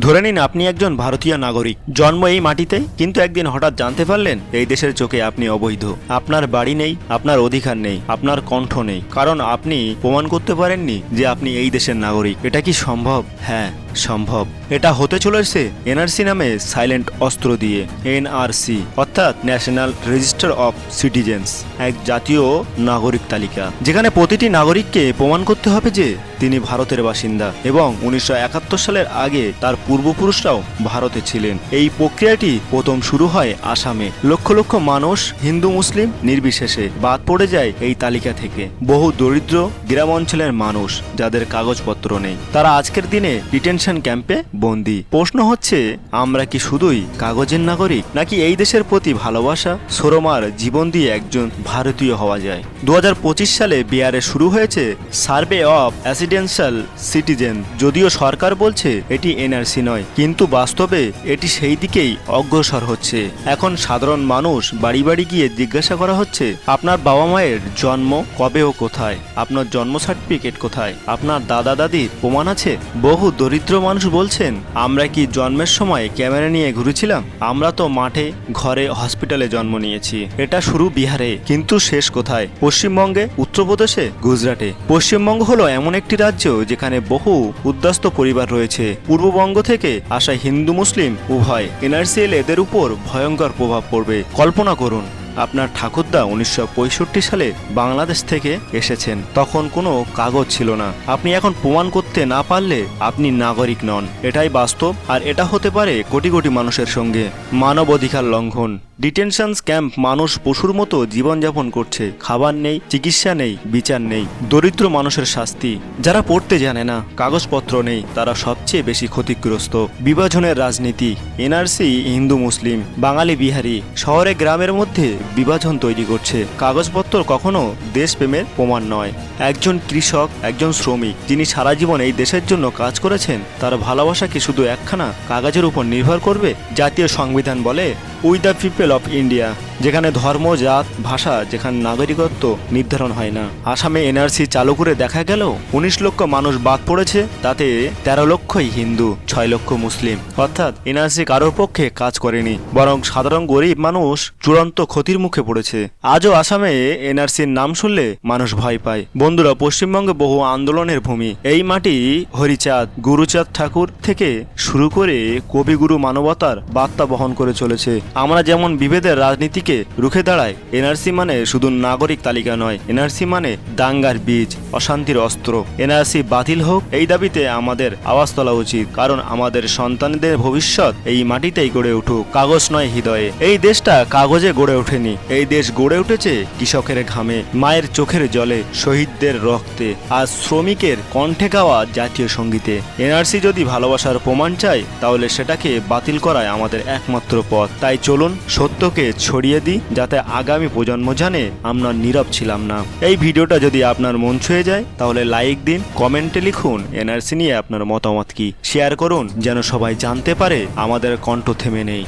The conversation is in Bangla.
ধরে নিন আপনি একজন ভারতীয় নাগরিক। জন্ম এই মাটিতে, কিন্তু একদিন হঠাৎ জানতে পারলেন, এই দেশের চোখে আপনি অবৈধ। আপনার বাড়ি নেই, আপনার অধিকার নেই, আপনার কণ্ঠ নেই। কারণ আপনি প্রমাণ করতে পারেননি যে আপনি এই দেশের নাগরিক। এটা কি সম্ভব? হ্যাঁ। সম্ভব। এটা হতে চলেছে এনআরসি নামে সাইলেন্ট অস্ত্র দিয়ে, এনআরসি, অর্থাৎ ন্যাশনাল রেজিস্টার অফ সিটিজেন্স, এক জাতীয় নাগরিক তালিকা, যেখানে প্রতিটি নাগরিককে প্রমাণ করতে হবে যে তিনি ভারতের বাসিন্দা এবং উনিশশো একাত্তর সালের আগে তার পূর্বপুরুষরাও ভারতে ছিলেন। এই প্রক্রিয়াটি প্রথম শুরু হয় আসামে। লক্ষ লক্ষ মানুষ হিন্দু, মুসলিম নির্বিশেষে বাদ পড়ে যায় এই তালিকা থেকে। বহু দরিদ্র গ্রাম অঞ্চলের মানুষ যাদের কাগজপত্র নেই। তারা আজকের দিনে ডিটেনশন ক্যাম্পে বন্দী। প্রশ্ন হচ্ছে, আমরা কি শুধুই কাগজের নাগরিক, নাকি এই দেশের প্রতি ভালোবাসা সরমার জীবন দিয়ে একজন ভারতীয় হওয়া যায়? দু সালে বিহারে শুরু হয়েছে সার্ভে অফ অ্যাসিডেন্সিয়াল সিটিজেন। যদিও সরকার বলছে, এটি এনআরসি নয়, কিন্তু বাস্তবে এটি সেই দিকেই অগ্রসর হচ্ছে। এখন সাধারণ মানুষ বাড়ি বাড়ি গিয়ে জিজ্ঞাসা করা হচ্ছে, আপনার বাবা মায়ের জন্ম কবে ও কোথায়? আপনার জন্ম সার্টিফিকেট কোথায়? আপনার দাদা দাদির প্রমাণ আছে? বহু দরিদ্র মানুষ বলছেন, আমরা কি জন্মের সময় ক্যামেরা নিয়ে ঘুরেছিলাম? আমরা তো মাঠে, ঘরে, হসপিটালে জন্ম নিয়েছি। এটা শুরু বিহারে, কিন্তু শেষ কোথায়? পশ্চিমবঙ্গে, উত্তরপ্রদেশে, গুজরাটে। পশ্চিমবঙ্গ হলো এমন একটি রাজ্য যেখানে বহু উদ্বাস্ত পরিবার রয়েছে। পূর্ববঙ্গ থেকে আসা হিন্দু, মুসলিম, উভয় এনআরসিএল এদের উপর ভয়ঙ্কর প্রভাব পড়বে। কল্পনা করুন আপনার ঠাকুরদা উনিশশো পঁয়ষট্টি সালে বাংলাদেশ থেকে এসেছেন। তখন কোনো কাগজ ছিল না। আপনি এখন প্রমাণ করতে না পারলে আপনি নাগরিক নন। এটাই বাস্তব, আর এটা হতে পারে কোটি কোটি মানুষের সঙ্গে। মানব অধিকার লঙ্ঘন। ডিটেনশন ক্যাম্প মানুষ পশুর মতো জীবনযাপন করছে। খাবার নেই, চিকিৎসা নেই, বিচার নেই। দরিদ্র মানুষের শাস্তি। যারা পড়তে জানে না, কাগজপত্র নেই, তারা সবচেয়ে বেশি ক্ষতিগ্রস্ত। বিভাজনের রাজনীতি। এনআরসি হিন্দু, মুসলিম, বাঙালি, বিহারি। শহরে, গ্রামের মধ্যে বিভাজন তৈরি করছে। কাগজপত্র কখনো দেশপ্রেমের প্রমাণ নয়। একজন কৃষক, একজন শ্রমিক, যিনি সারা জীবন এই দেশের জন্য কাজ করেছেন, তার ভালোবাসা কি শুধু একখানা কাগজের উপর নির্ভর করবে? জাতীয় সংবিধান বলে we the people of India যেখানে ধর্ম, জাত, ভাষা, যেখানে নাগরিকত্ব নির্ধারণ হয় না। আসামে এনআরসি চালু করে দেখা গেল, উনিশ লক্ষ মানুষ বাদ পড়েছে, তাতে তেরো লক্ষই হিন্দু, ছয় লক্ষ মুসলিম। অর্থাৎ এনআরসি কারোর পক্ষে কাজ করেনি, বরং সাধারণ গরিব মানুষ চূড়ান্ত ক্ষতির মুখে পড়েছে। আজও আসামে এনআরসির নাম শুনলে মানুষ ভয় পায়। বন্ধুরা, পশ্চিমবঙ্গে বহু আন্দোলনের ভূমি। এই মাটি হরিচাঁদ, গুরুচাঁদ ঠাকুর থেকে শুরু করে কবিগুরু মানবতার বার্তা বহন করে চলেছে। আমরা যেমন বিভেদের রাজনীতিকে রুখে দাঁড়াই এনআরসি মানে শুধু নাগরিক তালিকা নয় এনআরসি মানে দাঙ্গার বীজ, অশান্তির অস্ত্র। এনআরসি বাতিল হোক, এই দাবিতে আমাদের আওয়াজ তোলা উচিত, কারণ আমাদের সন্তানদের ভবিষ্যৎ এই মাটিতেই গড়ে উঠুক, কাগজ নয় হৃদয়ে। এই দেশটা কাগজে গড়ে ওঠেনি, এই দেশ গড়ে উঠেছে কৃষকের ঘামে, মায়ের চোখের জলে, শহীদদের রক্তে, আর শ্রমিকের কণ্ঠে গাওয়া জাতীয় সঙ্গীতে। এনআরসি যদি ভালোবাসার প্রমাণ চায়, তাহলে সেটাকে বাতিল করায় আমাদের একমাত্র পথ তাই চলুন সত্যকে ছড়িয়ে দিই, যাতে আগামী প্রজন্ম জানে আমরা নীরব ছিলাম না। এই ভিডিওটা যদি আপনার মন ছুঁয়ে যায়, তাহলে লাইক দিন, কমেন্টে লিখুন এনআরসি নিয়ে আপনার মতামত কি। শেয়ার করুন, যেন সবাই জানতে পারে আমাদের কণ্ঠ থেমে নেই।